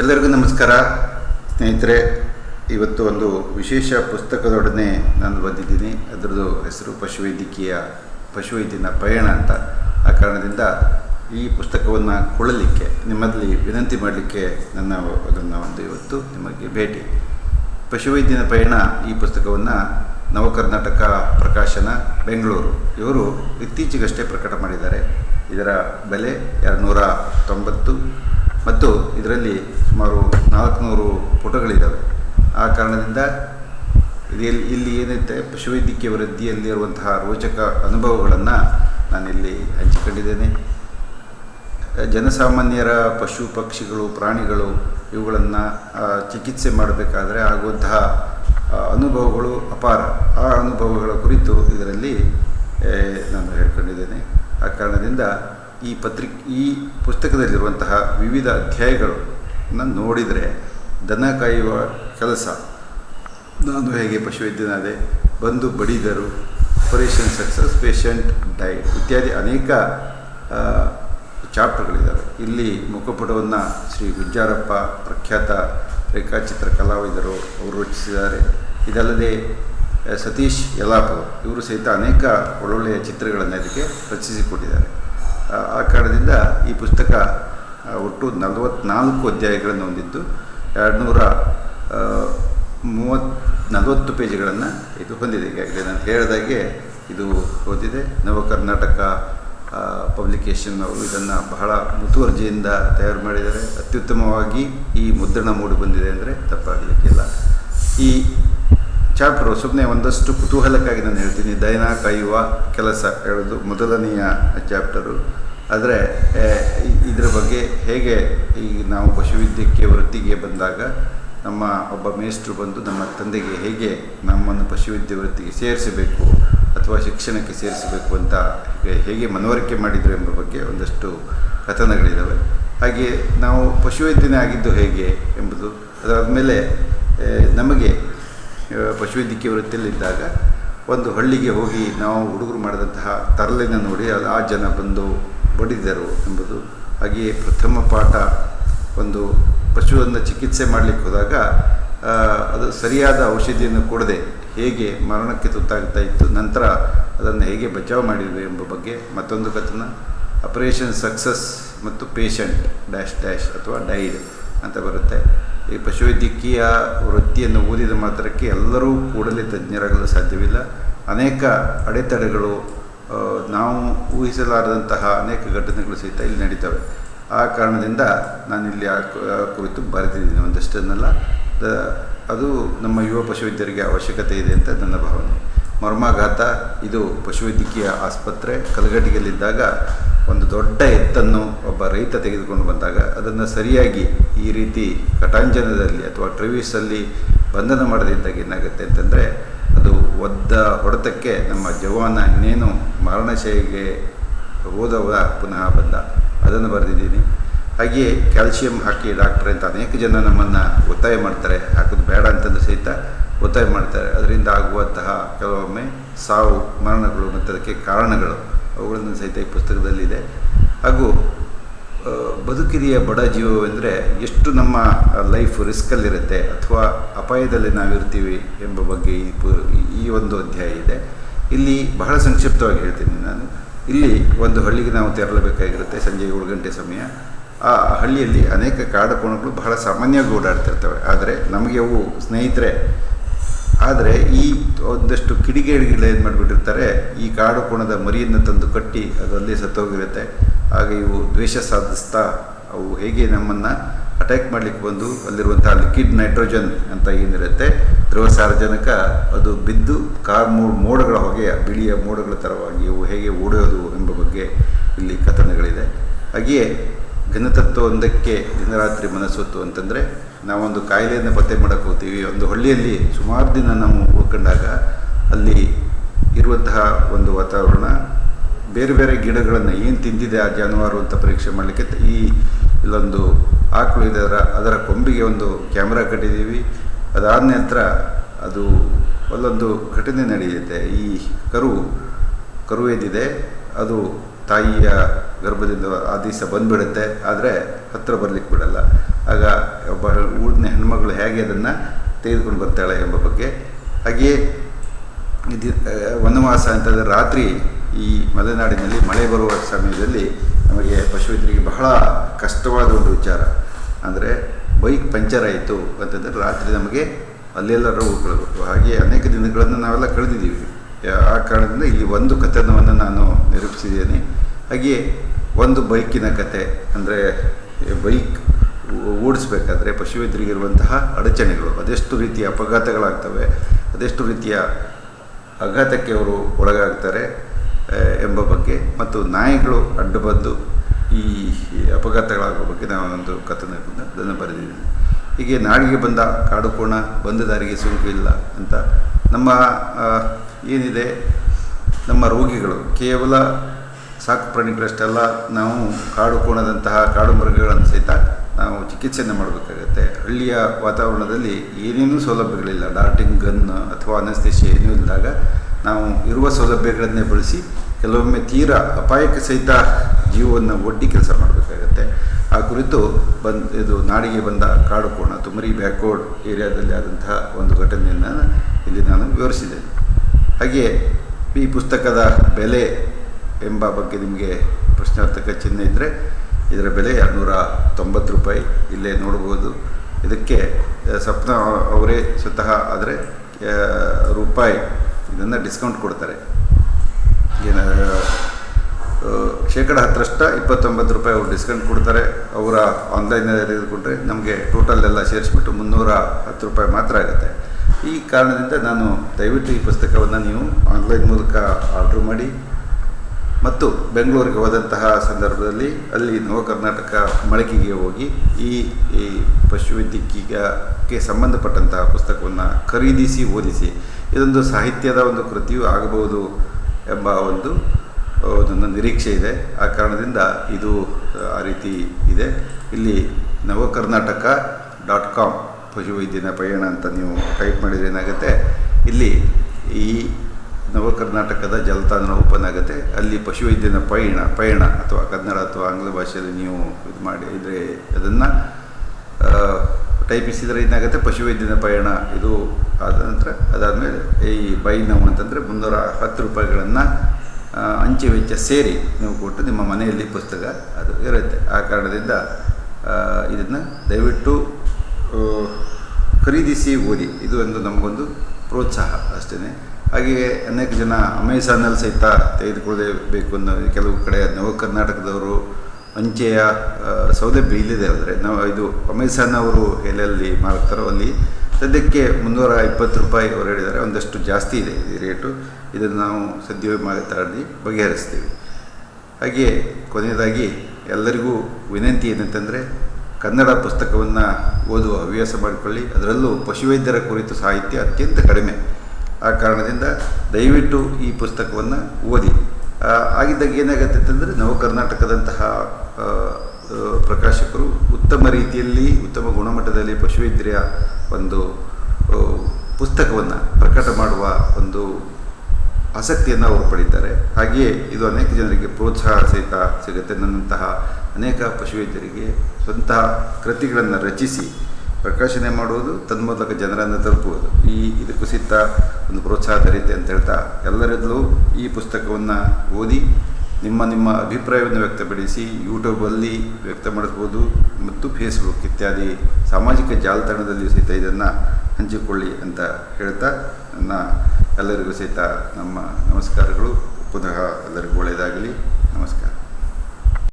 ಎಲ್ಲರಿಗೂ ನಮಸ್ಕಾರ. ಸ್ನೇಹಿತರೆ, ಇವತ್ತು ಒಂದು ವಿಶೇಷ ಪುಸ್ತಕದೊಡನೆ ನಾನು ಬಂದಿದ್ದೀನಿ. ಅದರದ್ದು ಹೆಸರು ಪಶುವೈದ್ಯಕೀಯ, ಪಶುವೈದ್ಯನ ಪಯಣ ಅಂತ. ಆ ಕಾರಣದಿಂದ ಈ ಪುಸ್ತಕವನ್ನು ಕೊಳ್ಳಲಿಕ್ಕೆ ನಿಮ್ಮಲ್ಲಿ ವಿನಂತಿ ಮಾಡಲಿಕ್ಕೆ ನನ್ನ ಅದನ್ನು ಒಂದು ಇವತ್ತು ನಿಮಗೆ ಭೇಟಿ. ಪಶುವೈದ್ಯನ ಪಯಣ ಈ ಪುಸ್ತಕವನ್ನು ನವಕರ್ನಾಟಕ ಪ್ರಕಾಶನ ಬೆಂಗಳೂರು. ಇವರು ಇತ್ತೀಚೆಗಷ್ಟೇ ಪ್ರಕಟ ಮಾಡಿದ್ದಾರೆ. ಇದರ ಬೆಲೆ ಎರಡುನೂರ ತೊಂಬತ್ತು ಮತ್ತು ಇದರಲ್ಲಿ ಸುಮಾರು ನಾಲ್ಕುನೂರು ಪುಟಗಳಿದ್ದಾವೆ ಆ ಕಾರಣದಿಂದ ಇಲ್ಲಿ ಇಲ್ಲಿ ಏನೈತೆ ಪಶುವೈದ್ಯಕೀಯ ವೃದ್ಧಿಯಲ್ಲಿರುವಂತಹ ರೋಚಕ ಅನುಭವಗಳನ್ನು ನಾನಿಲ್ಲಿ ಹಂಚಿಕೊಂಡಿದ್ದೇನೆ. ಜನಸಾಮಾನ್ಯರ ಪಶು ಪಕ್ಷಿಗಳು, ಪ್ರಾಣಿಗಳು ಇವುಗಳನ್ನು ಚಿಕಿತ್ಸೆ ಮಾಡಬೇಕಾದರೆ ಆಗುವಂತಹ ಅನುಭವಗಳು ಅಪಾರ. ಆ ಅನುಭವಗಳ ಕುರಿತು ಇದರಲ್ಲಿ ನಾನು ಹೇಳ್ಕೊಂಡಿದ್ದೇನೆ. ಆ ಕಾರಣದಿಂದ ಈ ಪತ್ರಿಕೆ ಈ ಪುಸ್ತಕದಲ್ಲಿರುವಂತಹ ವಿವಿಧ ಅಧ್ಯಾಯಗಳನ್ನು ನೋಡಿದರೆ ದನ ಕಾಯುವ ಕೆಲಸ. ನಾನು ಹೇಗೆ ಪಶುವೈದ್ಯನಾದೆ? ಬಂದು ಬಡಿದರು ಆಪರೇಷನ್ ಸಕ್ಸಸ್ ಪೇಷಂಟ್ ಡೈಟ್ ಇತ್ಯಾದಿ ಅನೇಕ ಚಾಪ್ಟರ್ಗಳಿದ್ದಾವೆ. ಇಲ್ಲಿ ಮುಖಪುಟವನ್ನು ಶ್ರೀ ಗುಜ್ಜಾರಪ್ಪ ಪ್ರಖ್ಯಾತ ರೇಖಾಚಿತ್ರ ಕಲಾವಿದರು ಅವರು ರಚಿಸಿದ್ದಾರೆ. ಇದಲ್ಲದೆ ಸತೀಶ್ ಯಲಾಪುರ್ ಇವರು ಸಹಿತ ಅನೇಕ ಒಳ್ಳೊಳ್ಳೆಯ ಚಿತ್ರಗಳನ್ನು ಇದಕ್ಕೆ ರಚಿಸಿಕೊಟ್ಟಿದ್ದಾರೆ. ಆ, ಕಾರಣದಿಂದ ಈ ಪುಸ್ತಕ ಒಟ್ಟು ನಲವತ್ನಾಲ್ಕು ಅಧ್ಯಾಯಗಳನ್ನು ಹೊಂದಿದ್ದು ಎರಡುನೂರ ಮೂವತ್ ನಲವತ್ತು ಪೇಜ್ಗಳನ್ನು ಇದು ಹೊಂದಿದೆ. ಈಗಾಗಲೇ ನಾನು ಹೇಳಿದಾಗೆ ಇದು ಓದಿದೆ. ನವ ಕರ್ನಾಟಕ ಪಬ್ಲಿಕೇಶನ್ ಅವರು ಇದನ್ನು ಬಹಳ ಮುತುವರ್ಜಿಯಿಂದ ತಯಾರು ಮಾಡಿದ್ದಾರೆ. ಅತ್ಯುತ್ತಮವಾಗಿ ಈ ಮುದ್ರಣ ಮೂಡಿ ಬಂದಿದೆ ಅಂದರೆ ತಪ್ಪಾಗಲಿಕ್ಕಿಲ್ಲ. ಈ ಚಾಪ್ಟರು ಸುಮ್ಮನೆ ಒಂದಷ್ಟು ಕುತೂಹಲಕ್ಕಾಗಿ ನಾನು ಹೇಳ್ತೀನಿ. ದೈನ ಕಾಯುವ ಕೆಲಸ ಹೇಳೋದು ಮೊದಲನೆಯ ಚಾಪ್ಟರು. ಆದರೆ ಇದರ ಬಗ್ಗೆ ಹೇಗೆ ಈ ನಾವು ಪಶುವೈದ್ಯಕ್ಕೆ ವೃತ್ತಿಗೆ ಬಂದಾಗ ನಮ್ಮ ಒಬ್ಬ ಮೇಸ್ಟ್ರು ಬಂದು ನಮ್ಮ ತಂದೆಗೆ ಹೇಗೆ ನಮ್ಮನ್ನು ಪಶುವೈದ್ಯ ವೃತ್ತಿಗೆ ಸೇರಿಸಬೇಕು ಅಥವಾ ಶಿಕ್ಷಣಕ್ಕೆ ಸೇರಿಸಬೇಕು ಅಂತ ಹೇಗೆ ಮನವರಿಕೆ ಮಾಡಿದರು ಎಂಬ ಬಗ್ಗೆ ಒಂದಷ್ಟು ಕಥನಗಳಿದ್ದಾವೆ ಹಾಗೆ ನಾವು ಪಶುವೈದ್ಯನೇ ಆಗಿದ್ದು ಹೇಗೆ ಎಂಬುದು ಅದಾದಮೇಲೆ ನಮಗೆ ಪಶುವೈದ್ಯಕೀಯ ವೃತ್ತಿಯಲ್ಲಿದ್ದಾಗ ಒಂದು ಹಳ್ಳಿಗೆ ಹೋಗಿ ನಾವು ಹುಡುಗರು ಮಾಡಿದಂತಹ ತರಲೆಯನ್ನು ನೋಡಿ ಅದು ಆ ಜನ ಬಂದು ಬಡಿದರು ಎಂಬುದು ಹಾಗೆಯೇ ಪ್ರಥಮ ಪಾಠ ಒಂದು ಪಶುವನ್ನು ಚಿಕಿತ್ಸೆ ಮಾಡಲಿಕ್ಕೆ ಹೋದಾಗ ಅದು ಸರಿಯಾದ ಔಷಧಿಯನ್ನು ಕೊಡದೆ ಹೇಗೆ ಮರಣಕ್ಕೆ ತುತ್ತಾಗ್ತಾ ಇತ್ತು, ನಂತರ ಅದನ್ನು ಹೇಗೆ ಬಚಾವ್ ಮಾಡಿದ್ವಿ ಎಂಬ ಬಗ್ಗೆ ಮತ್ತೊಂದು ಕಥನ. ಆಪರೇಷನ್ ಸಕ್ಸಸ್ ಮತ್ತು ಪೇಷಂಟ್ ಡ್ಯಾಶ್ ಡ್ಯಾಶ್ ಅಥವಾ ಡೈಡ್ ಅಂತ ಬರುತ್ತೆ. ಈ ಪಶುವೈದ್ಯಕೀಯ ವೃತ್ತಿಯನ್ನು ಓದಿದ ಮಾತ್ರಕ್ಕೆ ಎಲ್ಲರೂ ಕೂಡಲೇ ತಜ್ಞರಾಗಲು ಸಾಧ್ಯವಿಲ್ಲ. ಅನೇಕ ಅಡೆತಡೆಗಳು ನಾವು ಊಹಿಸಲಾರದಂತಹ ಅನೇಕ ಘಟನೆಗಳು ಸಹಿತ ಇಲ್ಲಿ ನಡೀತವೆ. ಆ ಕಾರಣದಿಂದ ನಾನಿಲ್ಲಿ ಆ ಕುರಿತು ಬರೆದಿದ್ದೀನಿ, ಒಂದಷ್ಟನ್ನೆಲ್ಲ. ಅದು ನಮ್ಮ ಯುವ ಪಶುವೈದ್ಯರಿಗೆ ಅವಶ್ಯಕತೆ ಇದೆ ಅಂತ ನನ್ನ ಭಾವನೆ. ಮರ್ಮಾಘಾತ. ಇದು ಪಶುವೈದ್ಯಕೀಯ ಆಸ್ಪತ್ರೆ ಕಲಘಟಗಿಯಲ್ಲಿದ್ದಾಗ ಒಂದು ದೊಡ್ಡ ಎತ್ತನ್ನು ಒಬ್ಬ ರೈತ ತೆಗೆದುಕೊಂಡು ಬಂದಾಗ ಅದನ್ನು ಸರಿಯಾಗಿ ಈ ರೀತಿ ಕಟಾಂಜನದಲ್ಲಿ ಅಥವಾ ಟ್ರಿವೀಸಲ್ಲಿ ಬಂಧನ ಮಾಡದಿದ್ದಾಗ ಏನಾಗುತ್ತೆ ಅಂತಂದರೆ ಅದು ಒದ್ದ ಹೊಡೆತಕ್ಕೆ ನಮ್ಮ ಜವಾನ ಇನ್ನೇನು ಮರಣಶೈಲಿಗೆ ಹೋದವ ಪುನಃ ಬಂದ. ಅದನ್ನು ಬರೆದಿದ್ದೀನಿ. ಹಾಗೆಯೇ ಕ್ಯಾಲ್ಶಿಯಂ ಹಾಕಿ ಡಾಕ್ಟ್ರೆ ಅಂತ ಅನೇಕ ಜನ ನಮ್ಮನ್ನು ಒತ್ತಾಯ ಮಾಡ್ತಾರೆ. ಹಾಕೋದು ಬೇಡ ಅಂತಂದು ಸಹಿತ ಒತ್ತಾಯ ಮಾಡ್ತಾರೆ. ಅದರಿಂದ ಆಗುವಂತಹ ಕೆಲವೊಮ್ಮೆ ಸಾವು, ಮರಣಗಳು ಮತ್ತು ಅದಕ್ಕೆ ಕಾರಣಗಳು ಅವುಗಳನ್ನು ಸಹಿತ ಈ ಪುಸ್ತಕದಲ್ಲಿದೆ. ಹಾಗೂ ಬದುಕಿದೆಯ ಬಡ ಜೀವವೆಂದರೆ ಎಷ್ಟು ನಮ್ಮ ಲೈಫ್ ರಿಸ್ಕಲ್ಲಿರುತ್ತೆ ಅಥವಾ ಅಪಾಯದಲ್ಲಿ ನಾವಿರ್ತೀವಿ ಎಂಬ ಬಗ್ಗೆ ಈ ಪು, ಈ ಒಂದು ಅಧ್ಯಾಯ ಇದೆ. ಇಲ್ಲಿ ಬಹಳ ಸಂಕ್ಷಿಪ್ತವಾಗಿ ಹೇಳ್ತೀನಿ ನಾನು. ಇಲ್ಲಿ ಒಂದು ಹಳ್ಳಿಗೆ ನಾವು ತೆರಳಬೇಕಾಗಿರುತ್ತೆ ಸಂಜೆ ಏಳು ಗಂಟೆ ಸಮಯ. ಆ ಹಳ್ಳಿಯಲ್ಲಿ ಅನೇಕ ಕಾಡುಕೋಣಗಳು ಬಹಳ ಸಾಮಾನ್ಯವಾಗಿ ಓಡಾಡ್ತಿರ್ತವೆ. ಆದರೆ ನಮಗೆ ಅವು ಸ್ನೇಹಿತರೆ ಆದರೆ ಈ ಒಂದಷ್ಟು ಕಿಡಿಗೇಡಿಗಳು ಏನು ಮಾಡಿಬಿಟ್ಟಿರ್ತಾರೆ, ಈ ಕಾಡು ಕೋಣದ ಮರಿಯನ್ನು ತಂದು ಕಟ್ಟಿ ಅದರಲ್ಲಿ ಸತ್ತೋಗಿರುತ್ತೆ. ಆಗ ಇವು ದ್ವೇಷ ಸಾಧಿಸ್ತಾ ಅವು ಹೇಗೆ ನಮ್ಮನ್ನು ಅಟ್ಯಾಕ್ ಮಾಡಲಿಕ್ಕೆ ಬಂದು ಅಲ್ಲಿರುವಂಥ ಲಿಕ್ವಿಡ್ ನೈಟ್ರೋಜನ್ ಅಂತ ಏನಿರುತ್ತೆ ದ್ರವ ಸಾರಜನಕ ಅದು ಬಿದ್ದು ಕಾರ್ ಮೋ, ಮೋಡಗಳ ಹೊಗೆ, ಬಿಳಿಯ ಮೋಡಗಳ ಥರವಾಗಿ ಇವು ಹೇಗೆ ಓಡೋದು ಎಂಬ ಬಗ್ಗೆ ಇಲ್ಲಿ ಕಥನಗಳಿದೆ. ಹಾಗೆಯೇ ಘನತತ್ವ ಒಂದಕ್ಕೆ ದಿನರಾತ್ರಿ ಮನಸ್ಸೊತ್ತು ಅಂತಂದರೆ ನಾವೊಂದು ಕಾಯಿಲೆಯನ್ನು ಪತ್ತೆ ಮಾಡಕ್ಕೆ ಹೋಗ್ತೀವಿ. ಒಂದು ಹಳ್ಳಿಯಲ್ಲಿ ಸುಮಾರು ದಿನ ನಾವು ಉಳ್ಕೊಂಡಾಗ ಅಲ್ಲಿ ಇರುವಂತಹ ಒಂದು ವಾತಾವರಣ, ಬೇರೆ ಬೇರೆ ಗಿಡಗಳನ್ನು ಏನು ತಿಂದಿದೆ ಆ ಜಾನುವಾರು ಅಂತ ಪರೀಕ್ಷೆ ಮಾಡಲಿಕ್ಕೆ ಈ ಇಲ್ಲೊಂದು ಆಕಳು ಇದೆ ಅದರ ಕೊಂಬಿಗೆ ಒಂದು ಕ್ಯಾಮ್ರಾ ಕಟ್ಟಿದ್ದೀವಿ. ಅದಾದ ನಂತರ ಅದು ಅಲ್ಲೊಂದು ಘಟನೆ ನಡೆಯುತ್ತೆ. ಈ ಕರು ಕರು ಏನಿದೆ ಅದು ತಾಯಿಯ ಗರ್ಭದಿಂದ ಆ ದಿವಸ ಬಂದುಬಿಡುತ್ತೆ. ಆದರೆ ಹತ್ತಿರ ಬರಲಿಕ್ಕೆ ಬಿಡಲ್ಲ. ಆಗ ಒಬ್ಬ ಊರಿನ ಹೆಣ್ಮಗಳು ಹೇಗೆ ಅದನ್ನು ತೆಗೆದುಕೊಂಡು ಬರ್ತಾಳೆ ಎಂಬ ಬಗ್ಗೆ. ಹಾಗೆಯೇ ಇದು ವನವಾಸ ಅಂತಂದರೆ ರಾತ್ರಿ ಈ ಮಲೆನಾಡಿನಲ್ಲಿ ಮಳೆ ಬರುವ ಸಮಯದಲ್ಲಿ ನಮಗೆ ಪಶುವೈದ್ಯರಿಗೆ ಬಹಳ ಕಷ್ಟವಾದ ಒಂದು ವಿಚಾರ. ಅಂದರೆ ಬೈಕ್ ಪಂಚರ್ ಆಯಿತು ಅಂತಂದರೆ ರಾತ್ರಿ ನಮಗೆ ಅಲ್ಲೆಲ್ಲ ರೋಗಗಳು ಹಾಗೆ ಅನೇಕ ದಿನಗಳನ್ನು ನಾವೆಲ್ಲ ಕಳೆದಿದ್ದೀವಿ. ಆ ಕಾರಣದಿಂದ ಇಲ್ಲಿ ಒಂದು ಕಥನವನ್ನು ನಾನು ನಿರೂಪಿಸಿದ್ದೇನೆ. ಹಾಗೆಯೇ ಒಂದು ಬೈಕಿನ ಕತೆ. ಅಂದರೆ ಬೈಕ್ ಓಡಿಸ್ಬೇಕಾದ್ರೆ ಎದುರಿಗಿರುವಂತಹ ಅಡಚಣೆಗಳು, ಅದೆಷ್ಟು ರೀತಿಯ ಅಪಘಾತಗಳಾಗ್ತವೆ, ಅದೆಷ್ಟು ರೀತಿಯ ಆಘಾತಕ್ಕೆ ಅವರು ಒಳಗಾಗ್ತಾರೆ ಎಂಬ ಬಗ್ಗೆ ಮತ್ತು ನಾಯಿಗಳು ಅಡ್ಡು ಬಂದು ಈ ಅಪಘಾತಗಳಾಗುವ ಬಗ್ಗೆ ನಾವು ಒಂದು ಅದನ್ನು ಬರೆದಿದ್ದೀನಿ. ಹೀಗೆ ನಾಡಿಗೆ ಬಂದ ಕಾಡು ಕೋಣ, ಬಂದ ದಾರಿಗೆ ಸೋಂಕು ಇಲ್ಲ ಅಂತ ನಮ್ಮ ಏನಿದೆ, ನಮ್ಮ ರೋಗಿಗಳು, ಕೇವಲ ಸಾಕು ಪ್ರಾಣಿಗಳಷ್ಟೆಲ್ಲ, ನಾವು ಕಾಡು ಕೋಣದಂತಹ ಕಾಡು ಮೃಗಗಳನ್ನು ಸಹಿತ ನಾವು ಚಿಕಿತ್ಸೆಯನ್ನು ಮಾಡಬೇಕಾಗತ್ತೆ. ಹಳ್ಳಿಯ ವಾತಾವರಣದಲ್ಲಿ ಏನೇನೂ ಸೌಲಭ್ಯಗಳಿಲ್ಲ. ಡಾರ್ಟಿಂಗ್ ಗನ್ ಅಥವಾ ಅನಸ್ತೇಶಿ ಏನೂ ಇಲ್ಲದಾಗ ನಾವು ಇರುವ ಸೌಲಭ್ಯಗಳನ್ನೇ ಬಳಸಿ ಕೆಲವೊಮ್ಮೆ ತೀರ ಅಪಾಯಕ್ಕೆ ಸಹಿತ ಜೀವವನ್ನು ಒಡ್ಡಿ ಕೆಲಸ ಮಾಡಬೇಕಾಗತ್ತೆ. ಆ ಕುರಿತು ಬಂದ್ ಇದು ನಾಡಿಗೆ ಬಂದ ಕಾಡು ಕೋಣ ತುಮರಿ ಬ್ಯಾಕ್ವರ್ಡ್ ಏರಿಯಾದಲ್ಲಿ ಆದಂತಹ ಒಂದು ಘಟನೆಯನ್ನು ಇಲ್ಲಿ ನಾನು ವಿವರಿಸಿದ್ದೇನೆ. ಹಾಗೆಯೇ ಈ ಪುಸ್ತಕದ ಬೆಲೆ ಎಂಬ ಬಗ್ಗೆ ನಿಮಗೆ ಪ್ರಶ್ನಾರ್ಥಕ ಚಿಹ್ನೆ ಇದ್ದರೆ ಇದರ ಬೆಲೆ ಎರಡುನೂರ ತೊಂಬತ್ತು ರೂಪಾಯಿ. ಇಲ್ಲೇ ನೋಡ್ಬೋದು ಇದಕ್ಕೆ ಸ್ವಪ್ನ ಅವರೇ ಸ್ವತಃ ಆದರೆ ರೂಪಾಯಿ ಇದನ್ನು ಡಿಸ್ಕೌಂಟ್ ಕೊಡ್ತಾರೆ. ಏನ ಶೇಕಡ ಹತ್ತರಷ್ಟ ಇಪ್ಪತ್ತೊಂಬತ್ತು ರೂಪಾಯಿ ಅವರು ಡಿಸ್ಕೌಂಟ್ ಕೊಡ್ತಾರೆ. ಅವರ ಆನ್ಲೈನಲ್ಲಿ ತೆಗೆದುಕೊಂಡ್ರೆ ನಮಗೆ ಟೋಟಲ್ ಎಲ್ಲ ಸೇರಿಸ್ಬಿಟ್ಟು ಮುನ್ನೂರ ಹತ್ತು ರೂಪಾಯಿ ಮಾತ್ರ ಆಗುತ್ತೆ. ಈ ಕಾರಣದಿಂದ ನಾನು ದಯವಿಟ್ಟು ಈ ಪುಸ್ತಕವನ್ನು ನೀವು ಆನ್ಲೈನ್ ಮೂಲಕ ಆರ್ಡ್ರ್ ಮಾಡಿ. ಮತ್ತು ಬೆಂಗಳೂರಿಗೆ ಹೋದಂತಹ ಸಂದರ್ಭದಲ್ಲಿ ಅಲ್ಲಿ ನವ ಕರ್ನಾಟಕ ಮಳಿಗೆಗೆ ಹೋಗಿ ಈ ಈ ಪಶುವೈದ್ಯಕೀಯಕ್ಕೆ ಸಂಬಂಧಪಟ್ಟಂತಹ ಪುಸ್ತಕವನ್ನು ಖರೀದಿಸಿ, ಓದಿಸಿ, ಇದೊಂದು ಸಾಹಿತ್ಯದ ಒಂದು ಕೃತಿಯೂ ಆಗಬಹುದು ಎಂಬ ಒಂದು ನನ್ನ ನಿರೀಕ್ಷೆ ಇದೆ. ಆ ಕಾರಣದಿಂದ ಇದು, ಆ ರೀತಿ ಇದೆ. ಇಲ್ಲಿ ನವ ಕರ್ನಾಟಕ ಡಾಟ್ ಕಾಮ್ ಪಶುವೈದ್ಯನ ಪಯಣ ಅಂತ ನೀವು ಟೈಪ್ ಮಾಡಿದ್ರೆ ಏನಾಗುತ್ತೆ? ಇಲ್ಲಿ ಈ ನವ ಕರ್ನಾಟಕದ ಜಲತಾಣ ಓಪನ್ ಆಗುತ್ತೆ ಅಲ್ಲಿ ಪಶುವೈದ್ಯನ ಪಯಣ ಪಯಣ ಅಥವಾ ಕನ್ನಡ ಅಥವಾ ಆಂಗ್ಲ ಭಾಷೆಯಲ್ಲಿ ನೀವು ಇದು ಮಾಡಿ, ಇದ್ರೆ ಅದನ್ನು ಟೈಪಿಸಿದರೆ ಏನಾಗುತ್ತೆ ಪಶುವೈದ್ಯನ ಪಯಣ ಇದು ಆದ ನಂತರ ಅದಾದಮೇಲೆ ಈ ಬೈ ನಾವು ಅಂತಂದರೆ ಮುನ್ನೂರ ಹತ್ತು ರೂಪಾಯಿಗಳನ್ನು ಅಂಚೆ ವೆಚ್ಚ ಸೇರಿ ನೀವು ಕೊಟ್ಟು ನಿಮ್ಮ ಮನೆಯಲ್ಲಿ ಪುಸ್ತಕ ಅದು ಇರುತ್ತೆ. ಆ ಕಾರಣದಿಂದ ಇದನ್ನು ದಯವಿಟ್ಟು ಖರೀದಿಸಿ ಓದಿ. ಇದು ಒಂದು ನಮಗೊಂದು ಪ್ರೋತ್ಸಾಹ ಅಷ್ಟೇ ಹಾಗೆಯೇ ಅನೇಕ ಜನ ಅಮೆಝಾನಲ್ಲಿ ಸಹಿತ ತೆಗೆದುಕೊಳ್ಳಬೇಕು ಅನ್ನೋ ಕೆಲವು ಕಡೆ, ನವ ಕರ್ನಾಟಕದವರು ಅಂಚೆಯ ಸೌಲಭ್ಯ ಇಲ್ಲಿದೆ ಆದರೆ ನಾವು ಇದು ಅಮೆಝಾನ್ ಅವರು ಎಲ್ಲೆಲ್ಲಿ ಮಾರ್ತಾರೋ ಅಲ್ಲಿ ಸದ್ಯಕ್ಕೆ ಮುನ್ನೂರ ಇಪ್ಪತ್ತು ರೂಪಾಯಿ ಅವರು ಹೇಳಿದ್ದಾರೆ, ಒಂದಷ್ಟು ಜಾಸ್ತಿ ಇದೆ ಈ ರೇಟು. ಇದನ್ನು ನಾವು ಸದ್ಯ ಮಾತಾಡಿ ಬಗೆಹರಿಸ್ತೀವಿ. ಹಾಗೆಯೇ ಕೊನೆಯದಾಗಿ ಎಲ್ಲರಿಗೂ ವಿನಂತಿ ಏನಂತಂದರೆ, ಕನ್ನಡ ಪುಸ್ತಕವನ್ನು ಓದುವ ಹವ್ಯಾಸ ಮಾಡಿಕೊಳ್ಳಿ. ಅದರಲ್ಲೂ ಪಶುವೈದ್ಯರ ಕುರಿತು ಸಾಹಿತ್ಯ ಅತ್ಯಂತ ಕಡಿಮೆ. ಆ ಕಾರಣದಿಂದ ದಯವಿಟ್ಟು ಈ ಪುಸ್ತಕವನ್ನು ಓದಿ. ಆಗಿದ್ದಾಗ ಏನಾಗುತ್ತೆ ಅಂತಂದರೆ ನವ ಕರ್ನಾಟಕದಂತಹ ಪ್ರಕಾಶಕರು ಉತ್ತಮ ರೀತಿಯಲ್ಲಿ, ಉತ್ತಮ ಗುಣಮಟ್ಟದಲ್ಲಿ ಪಶುವೈದ್ಯರ ಒಂದು ಪುಸ್ತಕವನ್ನು ಪ್ರಕಟ ಮಾಡುವ ಒಂದು ಆಸಕ್ತಿಯನ್ನು ಅವರು ಪಡೀತಾರೆ ಹಾಗೆಯೇ ಇದು ಅನೇಕ ಜನರಿಗೆ ಪ್ರೋತ್ಸಾಹ ಸಹಿತ ಸಿಗುತ್ತೆ. ನನ್ನಂತಹ ಅನೇಕ ಪಶುವೈದ್ಯರಿಗೆ ಸ್ವಂತ ಕೃತಿಗಳನ್ನು ರಚಿಸಿ, ಪ್ರಕಾಶನೆ ಮಾಡುವುದು, ತನ್ಮೂಲಕ ಜನರನ್ನು ತಲುಪುವುದು. ಈ ಇದಕ್ಕೂ ಸಹಿತ ಒಂದು ಪ್ರೋತ್ಸಾಹ ರೀತಿ ಅಂತ ಹೇಳ್ತಾ ಎಲ್ಲರಿಂದಲೂ ಈ ಪುಸ್ತಕವನ್ನು ಓದಿ ನಿಮ್ಮ ನಿಮ್ಮ ಅಭಿಪ್ರಾಯವನ್ನು ವ್ಯಕ್ತಪಡಿಸಿ ಯೂಟ್ಯೂಬಲ್ಲಿ ವ್ಯಕ್ತ ಮಾಡಿಸ್ಬೋದು ಮತ್ತು ಫೇಸ್ಬುಕ್ ಇತ್ಯಾದಿ ಸಾಮಾಜಿಕ ಜಾಲತಾಣದಲ್ಲಿಯೂ ಸಹಿತ ಇದನ್ನು ಹಂಚಿಕೊಳ್ಳಿ ಅಂತ ಹೇಳ್ತಾ ನನ್ನ ಎಲ್ಲರಿಗೂ ಸಹಿತ ನಮ್ಮ ನಮಸ್ಕಾರಗಳು. ಪುನಃ ಎಲ್ಲರಿಗೂ ಒಳ್ಳೆಯದಾಗಲಿ. ನಮಸ್ಕಾರ.